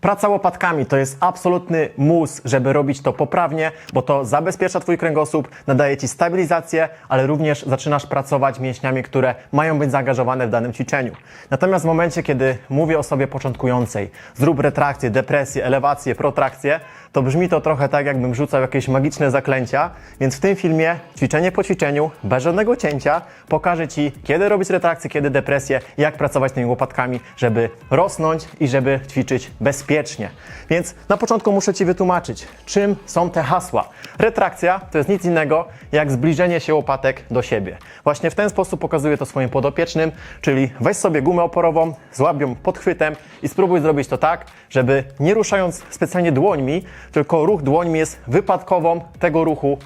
Praca łopatkami to jest absolutny mus, żeby robić to poprawnie, bo to zabezpiecza Twój kręgosłup, nadaje Ci stabilizację, ale również zaczynasz pracować mięśniami, które mają być zaangażowane w danym ćwiczeniu. Natomiast w momencie, kiedy mówię osobie początkującej, zrób retrakcję, depresję, elewację, protrakcję, to brzmi to trochę tak, jakbym rzucał jakieś magiczne zaklęcia, więc w tym filmie, ćwiczenie po ćwiczeniu, bez żadnego cięcia, pokażę Ci, kiedy robić retrakcję, kiedy depresję, jak pracować tymi łopatkami, żeby rosnąć i żeby ćwiczyć bezpiecznie. Więc na początku muszę Ci wytłumaczyć, czym są te hasła. Retrakcja to jest nic innego, jak zbliżenie się łopatek do siebie. Właśnie w ten sposób pokazuję to swoim podopiecznym, czyli weź sobie gumę oporową, złap ją podchwytem i spróbuj zrobić to tak, żeby nie ruszając specjalnie dłońmi, tylko ruch dłońmi jest wypadkową tego ruchu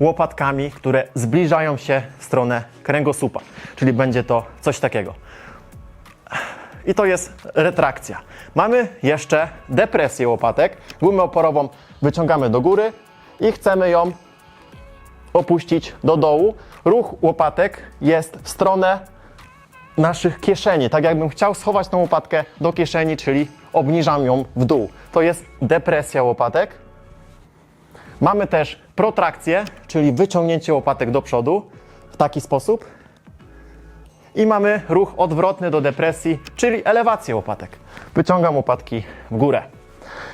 łopatkami, które zbliżają się w stronę kręgosłupa. Czyli będzie to coś takiego. I to jest retrakcja. Mamy jeszcze depresję łopatek. Gumę oporową wyciągamy do góry i chcemy ją opuścić do dołu. Ruch łopatek jest w stronę naszych kieszeni. Tak jakbym chciał schować tą łopatkę do kieszeni, czyli obniżam ją w dół. To jest depresja łopatek. Mamy też protrakcję, czyli wyciągnięcie łopatek do przodu w taki sposób. I mamy ruch odwrotny do depresji, czyli elewację łopatek. Wyciągam łopatki w górę.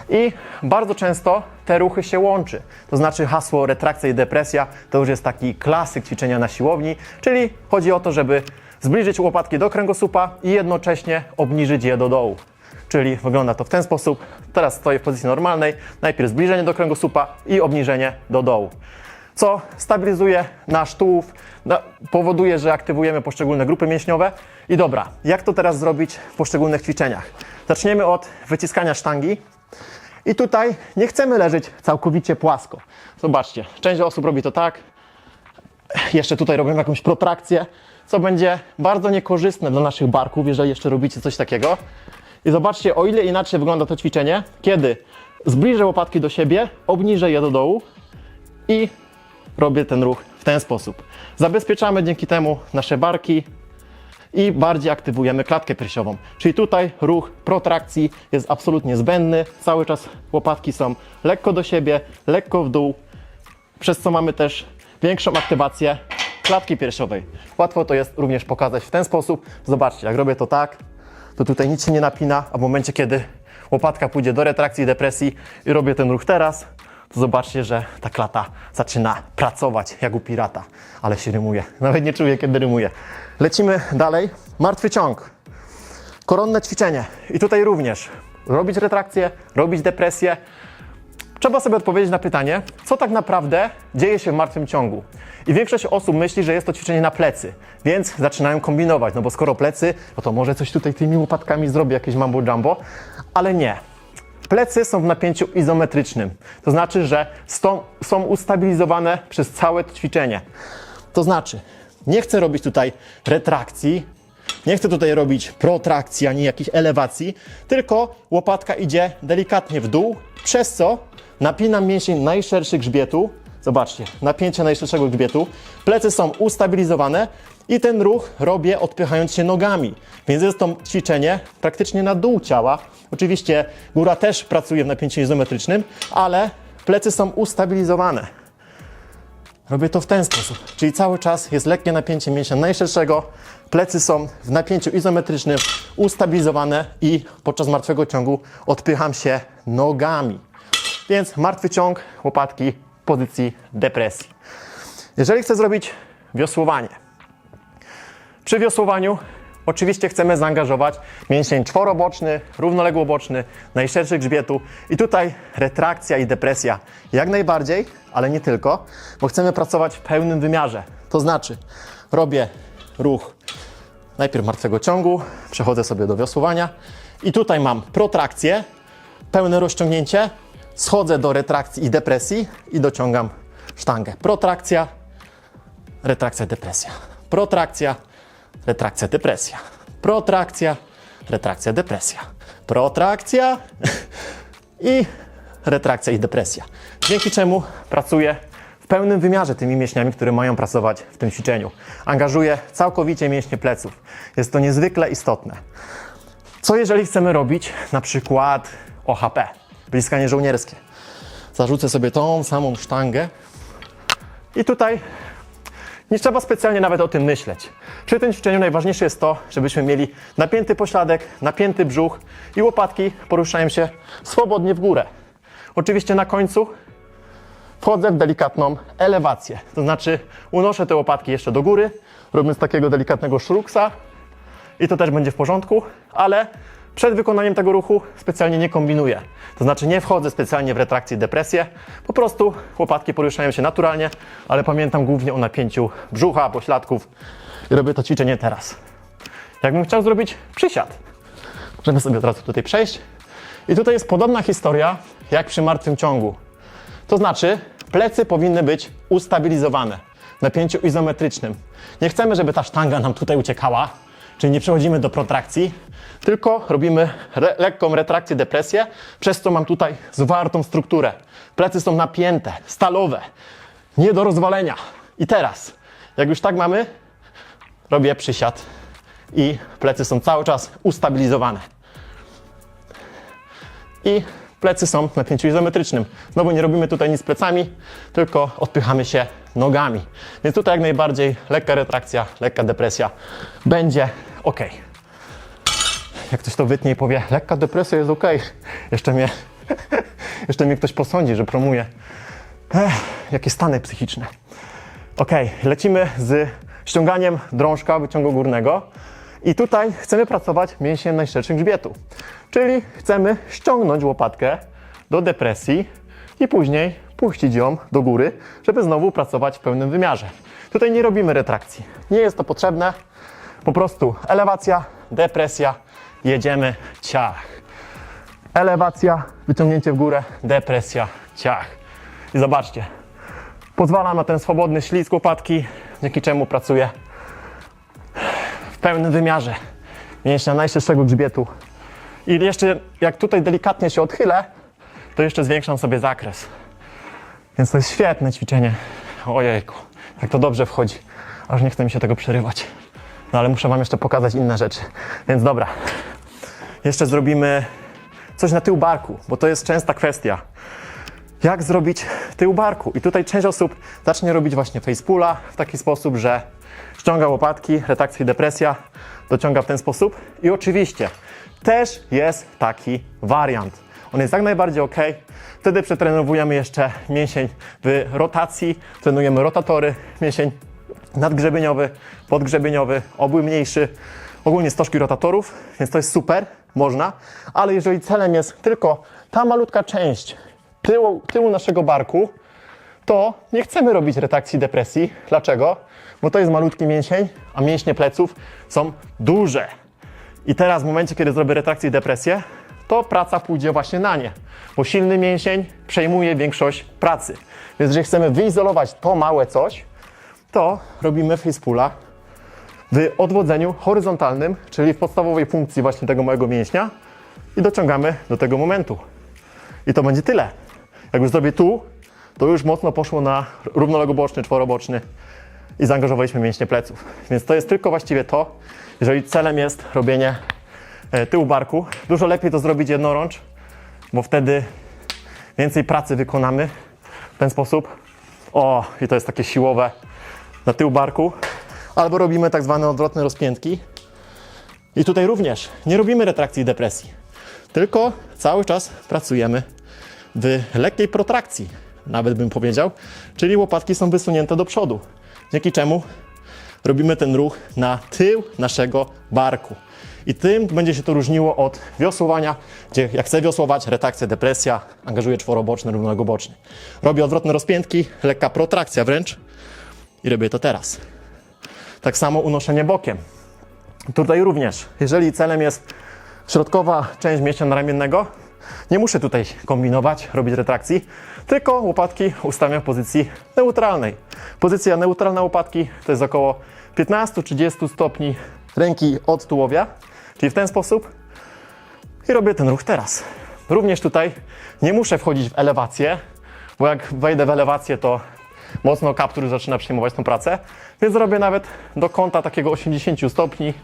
I bardzo często te ruchy się łączy. To znaczy hasło retrakcja i depresja to już jest taki klasyk ćwiczenia na siłowni, czyli chodzi o to, żeby zbliżyć łopatki do kręgosłupa i jednocześnie obniżyć je do dołu. Czyli wygląda to w ten sposób. Teraz stoję w pozycji normalnej. Najpierw zbliżenie do kręgosłupa i obniżenie do dołu. Co stabilizuje nasz tułów, powoduje, że aktywujemy poszczególne grupy mięśniowe. I dobra, jak to teraz zrobić w poszczególnych ćwiczeniach? Zaczniemy od wyciskania sztangi. I tutaj nie chcemy leżeć całkowicie płasko. Zobaczcie, część osób robi to tak. Jeszcze tutaj robią jakąś protrakcję, co będzie bardzo niekorzystne dla naszych barków, jeżeli jeszcze robicie coś takiego. I zobaczcie, o ile inaczej wygląda to ćwiczenie, kiedy zbliżę łopatki do siebie, obniżę je do dołu i robię ten ruch w ten sposób. Zabezpieczamy dzięki temu nasze barki i bardziej aktywujemy klatkę piersiową. Czyli tutaj ruch protrakcji jest absolutnie zbędny. Cały czas łopatki są lekko do siebie, lekko w dół, przez co mamy też większą aktywację klatki piersiowej. Łatwo to jest również pokazać w ten sposób. Zobaczcie, jak robię to tak, to tutaj nic się nie napina, a w momencie, kiedy łopatka pójdzie do retrakcji i depresji i robię ten ruch teraz, to zobaczcie, że ta klata zaczyna pracować jak u pirata. Ale się rymuje. Nawet nie czuję, kiedy rymuje. Lecimy dalej. Martwy ciąg. Koronne ćwiczenie. I tutaj również robić retrakcję, robić depresję, Trzeba sobie odpowiedzieć na pytanie, co tak naprawdę dzieje się w martwym ciągu. I większość osób myśli, że jest to ćwiczenie na plecy, więc zaczynają kombinować, no bo skoro plecy, no to może coś tutaj tymi łopatkami zrobię, jakieś mambo jumbo, ale nie. Plecy są w napięciu izometrycznym, to znaczy, że są, ustabilizowane przez całe to ćwiczenie. To znaczy, nie chcę robić tutaj retrakcji, nie chcę tutaj robić protrakcji ani jakiejś elewacji, tylko łopatka idzie delikatnie w dół, przez co napinam mięsień najszerszy grzbietu. Zobaczcie, napięcie najszerszego grzbietu. Plecy są ustabilizowane i ten ruch robię odpychając się nogami. Więc jest to ćwiczenie praktycznie na dół ciała. Oczywiście góra też pracuje w napięciu izometrycznym, ale plecy są ustabilizowane. Robię to w ten sposób, czyli cały czas jest lekkie napięcie mięśnia najszerszego, plecy są w napięciu izometrycznym ustabilizowane i podczas martwego ciągu odpycham się nogami. Więc martwy ciąg, łopatki pozycji depresji. Jeżeli chcę zrobić wiosłowanie, przy wiosłowaniu oczywiście chcemy zaangażować mięsień czworoboczny, równoległoboczny, najszerszy grzbietu i tutaj retrakcja i depresja jak najbardziej, ale nie tylko, bo chcemy pracować w pełnym wymiarze. To znaczy robię ruch najpierw martwego ciągu, przechodzę sobie do wiosłowania i tutaj mam protrakcję, pełne rozciągnięcie, schodzę do retrakcji i depresji i dociągam sztangę. Protrakcja, retrakcja, depresja. Protrakcja, retrakcja, depresja. Protrakcja, retrakcja, depresja. Protrakcja i retrakcja i depresja. Dzięki czemu pracuję w pełnym wymiarze tymi mięśniami, które mają pracować w tym ćwiczeniu. Angażuję całkowicie mięśnie pleców. Jest to niezwykle istotne. Co jeżeli chcemy robić na przykład OHP, bliskanie żołnierskie. Zarzucę sobie tą samą sztangę i tutaj nie trzeba specjalnie nawet o tym myśleć. Przy tym ćwiczeniu najważniejsze jest to, żebyśmy mieli napięty pośladek, napięty brzuch i łopatki poruszają się swobodnie w górę. Oczywiście na końcu wchodzę w delikatną elewację. To znaczy unoszę te łopatki jeszcze do góry, robiąc takiego delikatnego szruksa i to też będzie w porządku, ale przed wykonaniem tego ruchu specjalnie nie kombinuję. To znaczy nie wchodzę specjalnie w retrakcję i depresję, po prostu łopatki poruszają się naturalnie, ale pamiętam głównie o napięciu brzucha, pośladków i robię to ćwiczenie teraz. Jakbym chciał zrobić przysiad, możemy sobie od razu tutaj przejść. I tutaj jest podobna historia jak przy martwym ciągu. To znaczy, plecy powinny być ustabilizowane w napięciu izometrycznym. Nie chcemy, żeby ta sztanga nam tutaj uciekała, czyli nie przechodzimy do protrakcji, tylko robimy re lekką retrakcję, depresję, przez co mam tutaj zwartą strukturę. Plecy są napięte, stalowe, nie do rozwalenia. I teraz, jak już tak mamy, robię przysiad i plecy są cały czas ustabilizowane i plecy są w napięciu izometrycznym. Znowu nie robimy tutaj nic plecami, tylko odpychamy się nogami. Więc tutaj jak najbardziej lekka retrakcja, lekka depresja będzie ok. Jak ktoś to wytnie i powie, lekka depresja jest ok, jeszcze mnie, jeszcze mnie ktoś posądzi, że promuje. Ech, jakie stany psychiczne. Ok, lecimy z ściąganiem drążka wyciągu górnego. I tutaj chcemy pracować mięśniem najszerszych grzbietu. Czyli chcemy ściągnąć łopatkę do depresji i później puścić ją do góry, żeby znowu pracować w pełnym wymiarze. Tutaj nie robimy retrakcji. Nie jest to potrzebne. Po prostu elewacja, depresja, jedziemy, ciach. Elewacja, wyciągnięcie w górę, depresja, ciach. I zobaczcie, pozwala na ten swobodny ślizg łopatki, dzięki czemu pracuję w pełnym wymiarze mięśnia najszerszego grzbietu. I jeszcze jak tutaj delikatnie się odchylę, to jeszcze zwiększam sobie zakres. Więc to jest świetne ćwiczenie. Ojejku, jak to dobrze wchodzi. Aż nie chce mi się tego przerywać. No ale muszę Wam jeszcze pokazać inne rzeczy. Więc dobra. Jeszcze zrobimy coś na tył barku, bo to jest częsta kwestia. Jak zrobić tył barku? I tutaj część osób zacznie robić właśnie facepula w taki sposób, że ściąga łopatki, retakcja i depresja, dociąga w ten sposób. I oczywiście też jest taki wariant. On jest jak najbardziej ok. Wtedy przetrenowujemy jeszcze mięsień w rotacji, trenujemy rotatory, mięsień nadgrzebieniowy, podgrzebieniowy, obły mniejszy, ogólnie stożki rotatorów, więc to jest super, można, ale jeżeli celem jest tylko ta malutka część tyłu, tyłu naszego barku, to nie chcemy robić retakcji depresji. Dlaczego? Bo to jest malutki mięsień, a mięśnie pleców są duże. I teraz w momencie, kiedy zrobię retrakcję i depresję, to praca pójdzie właśnie na nie, bo silny mięsień przejmuje większość pracy. Więc jeżeli chcemy wyizolować to małe coś, to robimy facepula w odwodzeniu horyzontalnym, czyli w podstawowej funkcji właśnie tego małego mięśnia i dociągamy do tego momentu. I to będzie tyle. Jak już zrobię tu, to już mocno poszło na równolegoboczny, czworoboczny i zaangażowaliśmy mięśnie pleców. Więc to jest tylko właściwie to, jeżeli celem jest robienie e, tyłu barku. Dużo lepiej to zrobić jednorącz, bo wtedy więcej pracy wykonamy w ten sposób. O, i to jest takie siłowe na tył barku. Albo robimy tak zwane odwrotne rozpiętki. I tutaj również nie robimy retrakcji i depresji, tylko cały czas pracujemy w lekkiej protrakcji, nawet bym powiedział, czyli łopatki są wysunięte do przodu, dzięki czemu robimy ten ruch na tył naszego barku. I tym będzie się to różniło od wiosłowania, gdzie jak chcę wiosłować, retrakcja, depresja, angażuję czworoboczny, równolegoboczny. Robię odwrotne rozpiętki, lekka protrakcja wręcz i robię to teraz. Tak samo unoszenie bokiem. Tutaj również, jeżeli celem jest środkowa część mięśnia naramiennego, nie muszę tutaj kombinować, robić retrakcji, tylko łopatki ustawiam w pozycji neutralnej. Pozycja neutralna łopatki to jest około 15-30 stopni ręki od tułowia, czyli w ten sposób i robię ten ruch teraz. Również tutaj nie muszę wchodzić w elewację, bo jak wejdę w elewację, to mocno kaptur zaczyna przyjmować tą pracę, więc robię nawet do kąta takiego 80 stopni,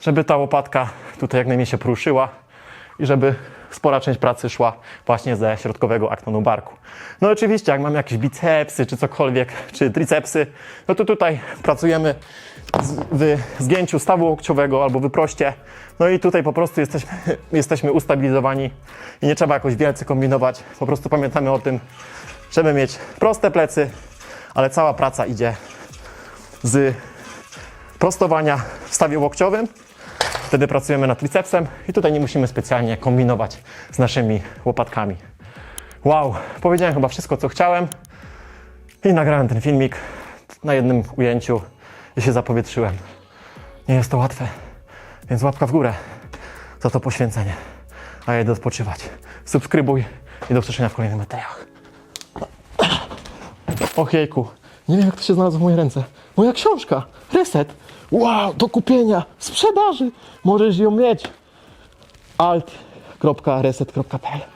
żeby ta łopatka tutaj jak najmniej się poruszyła i żeby spora część pracy szła właśnie ze środkowego aktonu barku. No oczywiście, jak mam jakieś bicepsy, czy cokolwiek, czy tricepsy, no to tutaj pracujemy w zgięciu stawu łokciowego albo wyproście. No i tutaj po prostu jesteśmy, jesteśmy ustabilizowani i nie trzeba jakoś wielce kombinować. Po prostu pamiętamy o tym, żeby mieć proste plecy, ale cała praca idzie z prostowania w stawie łokciowym. Wtedy pracujemy nad tricepsem i tutaj nie musimy specjalnie kombinować z naszymi łopatkami. Wow, powiedziałem chyba wszystko, co chciałem i nagrałem ten filmik na jednym ujęciu i się zapowietrzyłem. Nie jest to łatwe, więc łapka w górę za to poświęcenie. A ja idę odpoczywać. Subskrybuj i do usłyszenia w kolejnych materiałach. Och jejku, nie wiem jak to się znalazło w mojej ręce. Moja książka, Reset. Wow, do kupienia, sprzedaży. Możesz ją mieć. alt.reset.pl